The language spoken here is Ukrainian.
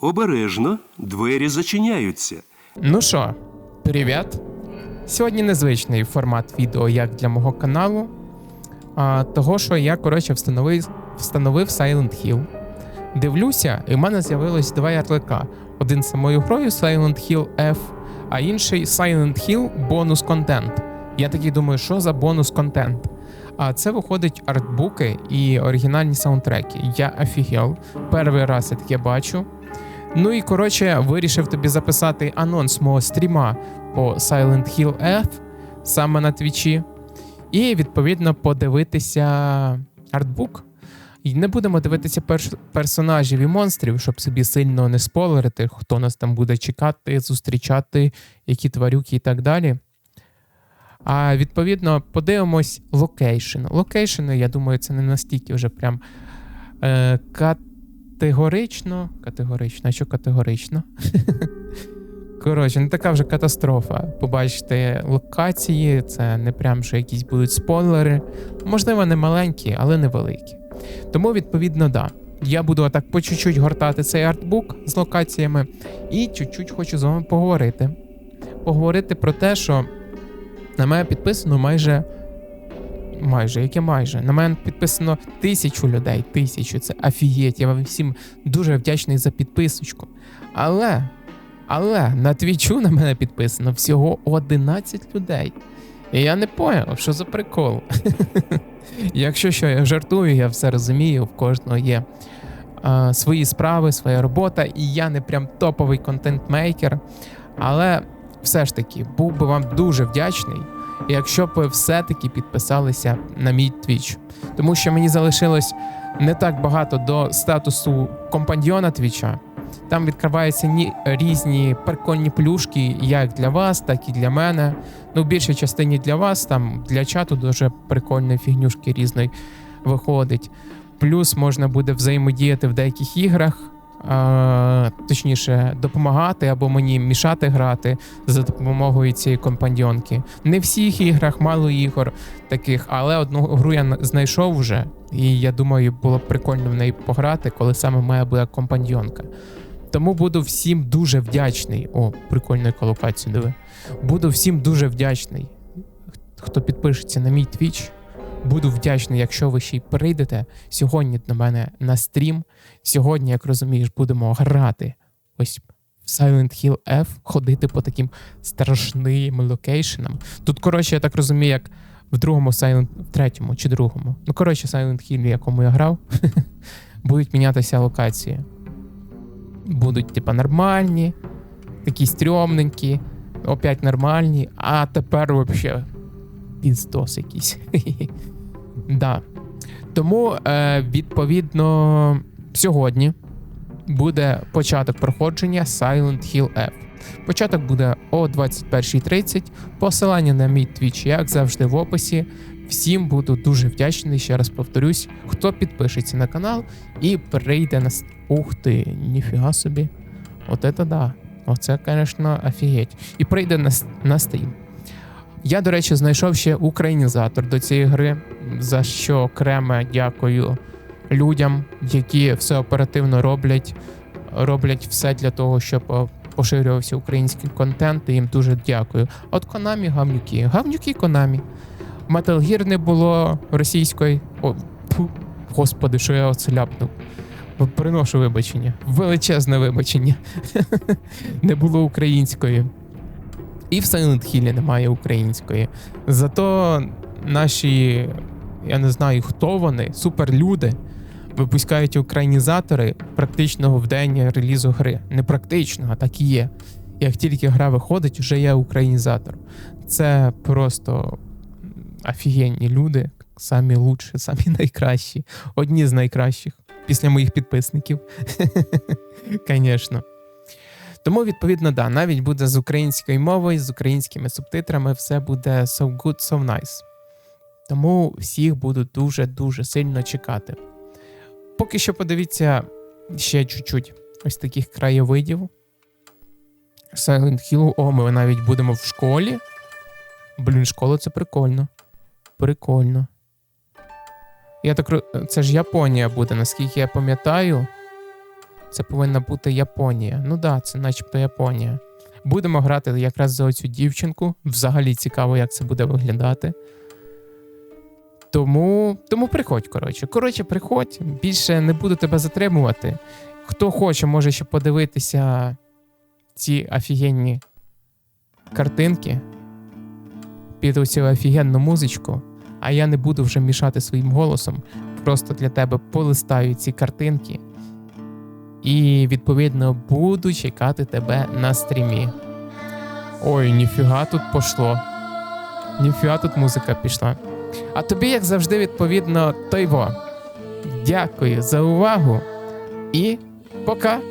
Обережно, двері зачиняються. Ну що, привіт. Сьогодні незвичний формат відео як для мого каналу. А, того, що я, коротше, встановив, встановив Silent Hill. Дивлюся, і в мене з'явилось два ярлика. Один самою грою Silent Hill F, а інший Silent Hill бонус контент. Я такий думаю, що за бонус контент? А це виходить артбуки і оригінальні саундтреки. Я офігел. Перший раз я таке бачу. Ну і коротше, вирішив тобі записати анонс мого стріма по Silent Hill F саме на твічі. І відповідно подивитися артбук. І не будемо дивитися перш- персонажів і монстрів, щоб собі сильно не спойлерити, хто нас там буде чекати, зустрічати, які тварюки і так далі. А відповідно подивимось локейшн. Локейшни, я думаю, це не настільки вже прям е, категорично. Категорично, а що категорично? Коротше, не така вже катастрофа. Побачите локації, це не прям що якісь будуть спойлери. Можливо, не маленькі, але невеликі. Тому, відповідно, да. Я буду отак по чуть-чуть гортати цей артбук з локаціями і чуть-чуть хочу з вами поговорити. Поговорити про те, що на мене підписано майже. Майже, яке майже. На мене підписано тисячу людей. Тисячу. Це афієть. Я вам всім дуже вдячний за підписочку. Але, але на твічу на мене підписано всього 11 людей. І я не поняв, що за прикол. Якщо що я жартую, я все розумію, в кожного є е, свої справи, своя робота, і я не прям топовий контент-мейкер. Але все ж таки був би вам дуже вдячний, якщо б ви все-таки підписалися на мій твіч. Тому що мені залишилось не так багато до статусу компаньйона твіча. Там відкриваються ні, різні прикольні плюшки, як для вас, так і для мене. Ну, в більшій частині для вас, там для чату дуже прикольні фігнюшки різної виходить. Плюс можна буде взаємодіяти в деяких іграх, точніше, допомагати або мені мішати грати за допомогою цієї компаньйонки. Не в всіх іграх, мало ігор таких, але одну гру я знайшов вже, і я думаю, було б прикольно в неї пограти, коли саме моя буде компаньйонка. Тому буду всім дуже вдячний. О, прикольну колокацію диви. Буду всім дуже вдячний, хто підпишеться на мій твіч. Буду вдячний, якщо ви ще й прийдете сьогодні до мене на стрім. Сьогодні, як розумієш, будемо грати ось в Silent Hill F, ходити по таким страшним локейшенам. Тут, коротше, я так розумію, як в другому Silent, в третьому чи другому. Ну, коротше, Silent Hill, в якому я грав, будуть мінятися локації. Будуть, типа, нормальні, такі стрьомненькі, опять нормальні, а тепер взагалі піздос якийсь. да. Тому, е, відповідно, сьогодні буде початок проходження Silent Hill F. Початок буде о 21.30. Посилання на мій твіч, як завжди, в описі. Всім буду дуже вдячний, ще раз повторюсь, хто підпишеться на канал і прийде на Ух ти, ніфіга собі. От це да. Оце, звісно, офігеть. І прийде на, на стрім. Я, до речі, знайшов ще українізатор до цієї гри, за що окремо дякую людям, які все оперативно роблять, роблять все для того, щоб е, поширювався український контент. І їм дуже дякую. От Konami гавнюки. Гавнюки Konami. Metal Gear не було російської. О, фу, господи, що я оце ляпнув. Приношу вибачення. Величезне вибачення. не було української. І в Silent Hill немає української. Зато наші, я не знаю, хто вони, суперлюди, випускають українізатори практично в день релізу гри. Не практично, а так і є. Як тільки гра виходить, вже є українізатор. Це просто офігенні люди, самі лучші, самі найкращі, одні з найкращих після моїх підписників. Звісно. Тому, відповідно, да, навіть буде з українською мовою, з українськими субтитрами, все буде so good, so nice. Тому всіх буду дуже-дуже сильно чекати. Поки що подивіться ще чуть-чуть ось таких краєвидів. Silent Hill, о, ми навіть будемо в школі. Блін, школа це прикольно. Прикольно. Я так Це ж Японія буде, наскільки я пам'ятаю. Це повинна бути Японія. Ну да, це начебто Японія. Будемо грати якраз за оцю дівчинку. Взагалі цікаво, як це буде виглядати. Тому, тому приходь, коротше. Коротше, приходь, більше не буду тебе затримувати. Хто хоче, може ще подивитися ці офігенні картинки під оцю офігенну музичку, а я не буду вже мішати своїм голосом. Просто для тебе полистаю ці картинки. І, відповідно, буду чекати тебе на стрімі. Ой, ніфіга тут пошло. Ніфіга тут музика пішла. А тобі, як завжди, відповідно, тойво. Дякую за увагу і пока!